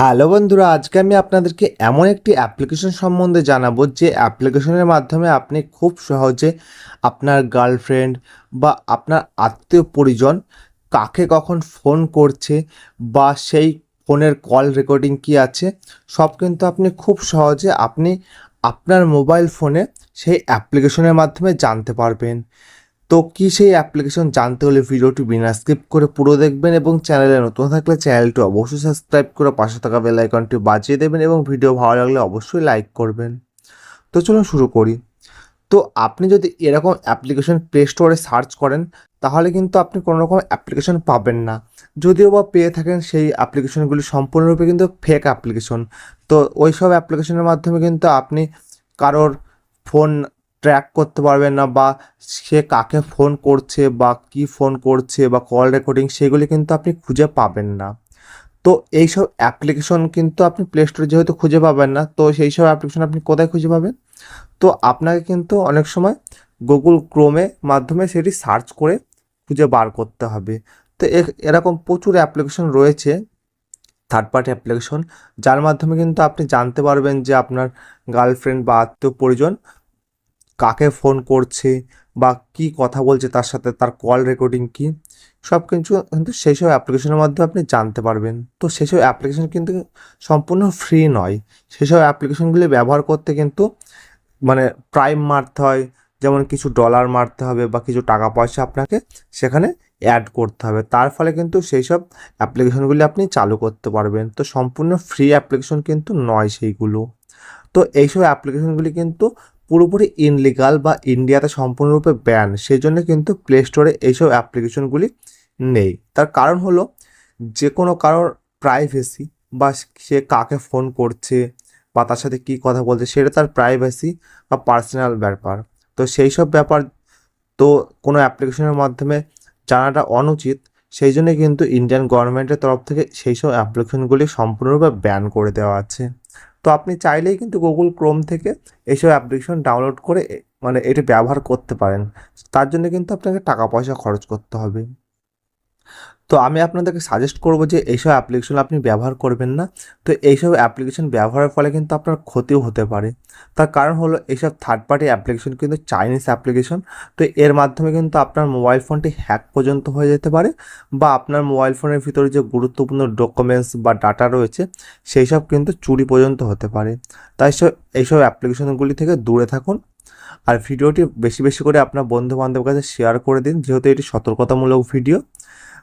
Hello বন্ধুরা, আজকে আমি আপনাদেরকে এমন একটি অ্যাপ্লিকেশন সম্বন্ধে জানাব যে অ্যাপ্লিকেশনের মাধ্যমে আপনি খুব সহজে আপনার গার্লফ্রেন্ড বা আপনার আত্মীয় পরিজন কাকে কখন ফোন করছে বা সেই ফোনের কল রেকর্ডিং কি আছে, সব কিন্তু আপনি খুব সহজে আপনি আপনার মোবাইল ফোনে সেই অ্যাপ্লিকেশনের মাধ্যমে জানতে পারবেন। তো কি সেই অ্যাপ্লিকেশন জানতে হলে ভিডিওটি বিনা স্কিপ করে পুরো দেখবেন এবং চ্যানেলে নতুন থাকলে চ্যানেলটি অবশ্যই সাবস্ক্রাইব করে পাশে থাকা বেল আইকনটি বাজিয়ে দেবেন এবং ভিডিও ভালো লাগলে অবশ্যই লাইক করবেন। তো চলুন শুরু করি। তো আপনি যদি এরকম অ্যাপ্লিকেশন প্লে স্টোরে সার্চ করেন, তাহলে কিন্তু আপনি কোনো রকম অ্যাপ্লিকেশন পাবেন না। যদিও বা পেয়ে থাকেন সেই অ্যাপ্লিকেশনগুলি সম্পূর্ণরূপে কিন্তু ফেক অ্যাপ্লিকেশন তো ওই সব অ্যাপ্লিকেশনের মাধ্যমে কিন্তু আপনি কারোর ফোন ট্র্যাক করতে পারবেন না বা সে কাকে ফোন করছে বা কি ফোন করছে বা কল রেকর্ডিং সেগুলি কিন্তু আপনি খুঁজে পাবেন না। তো এইসব অ্যাপ্লিকেশন কিন্তু আপনি প্লে স্টোরে যেহেতু খুঁজে পাবেন না, তো সেই সব অ্যাপ্লিকেশন আপনি কোথায় খুঁজে পাবেন? তো আপনাকে কিন্তু অনেক সময় গুগল ক্রোমে মাধ্যমে সেটি সার্চ করে খুঁজে বার করতে হবে। তো এরকম প্রচুর অ্যাপ্লিকেশন রয়েছে থার্ড পার্টি অ্যাপ্লিকেশন যার মাধ্যমে কিন্তু আপনি জানতে পারবেন যে আপনার গার্লফ্রেন্ড বা আত্মীয় পরিজন কাকে ফোন করছে বা কি কথা বলছে তার সাথে, তার কল রেকর্ডিং কি, সব কিছু কিন্তু সেই সব অ্যাপ্লিকেশনের মাধ্যমে আপনি জানতে পারবেন। তো সেসব অ্যাপ্লিকেশন কিন্তু সম্পূর্ণ ফ্রি নয়। সেসব অ্যাপ্লিকেশনগুলি ব্যবহার করতে কিন্তু মানে প্রাইম মারতে হয়, যেমন কিছু ডলার মারতে হবে বা কিছু টাকা পয়সা আপনাকে সেখানে অ্যাড করতে হবে। তার ফলে কিন্তু সেই সব অ্যাপ্লিকেশনগুলি আপনি চালু করতে পারবেন। তো সম্পূর্ণ ফ্রি অ্যাপ্লিকেশন কিন্তু নয় সেইগুলো। তো এইসব অ্যাপ্লিকেশনগুলি কিন্তু পুরোপুরি ইনলিগাল বা ইন্ডিয়াতে সম্পূর্ণরূপে ব্যান সেই জন্য কিন্তু প্লে স্টোরে এইসব অ্যাপ্লিকেশনগুলি নেই। তার কারণ হলো যে কোনো কারোর প্রাইভেসি বা সে কাকে ফোন করছে বা তার সাথে কী কথা বলছে, সেটা তার প্রাইভেসি বা পার্সোনাল ব্যাপার। তো সেই সব ব্যাপার, তো কোনো অ্যাপ্লিকেশনের মাধ্যমে জানাটা অনুচিত। সেই জন্য কিন্তু ইন্ডিয়ান গভর্নমেন্টের তরফ থেকে সেই সব অ্যাপ্লিকেশনগুলি সম্পূর্ণরূপে ব্যান করে দেওয়া আছে। তো আপনি চাইলেই কিন্তু গুগল ক্রোম থেকে এইসব অ্যাপ্লিকেশন ডাউনলোড করে মানে এটি ব্যবহার করতে পারেন। তার জন্য কিন্তু আপনাকে টাকা পয়সা খরচ করতে হবে। তো আমি আপনাদেরকে সাজেস্ট করব যে এইসব অ্যাপ্লিকেশন আপনি ব্যবহার করবেন না। তো এইসব অ্যাপ্লিকেশন ব্যবহারের ফলে কিন্তু আপনার ক্ষতিও হতে পারে। তার কারণ হলো এইসব থার্ড পার্টি অ্যাপ্লিকেশন কিন্তু চাইনিজ অ্যাপ্লিকেশন তো এর মাধ্যমে কিন্তু আপনার মোবাইল ফোনটি হ্যাক পর্যন্ত হয়ে যেতে পারে বা আপনার মোবাইল ফোনের ভিতরে যে গুরুত্বপূর্ণ ডকুমেন্টস বা ডাটা রয়েছে সেই সব কিন্তু চুরি পর্যন্ত হতে পারে। তাই সব এইসব অ্যাপ্লিকেশনগুলি থেকে দূরে থাকুন। আর ভিডিওটি বেশি বেশি করে আপনার বন্ধু বান্ধবের কাছে শেয়ার করে দিন, যেহেতু এটি সতর্কতামূলক ভিডিও।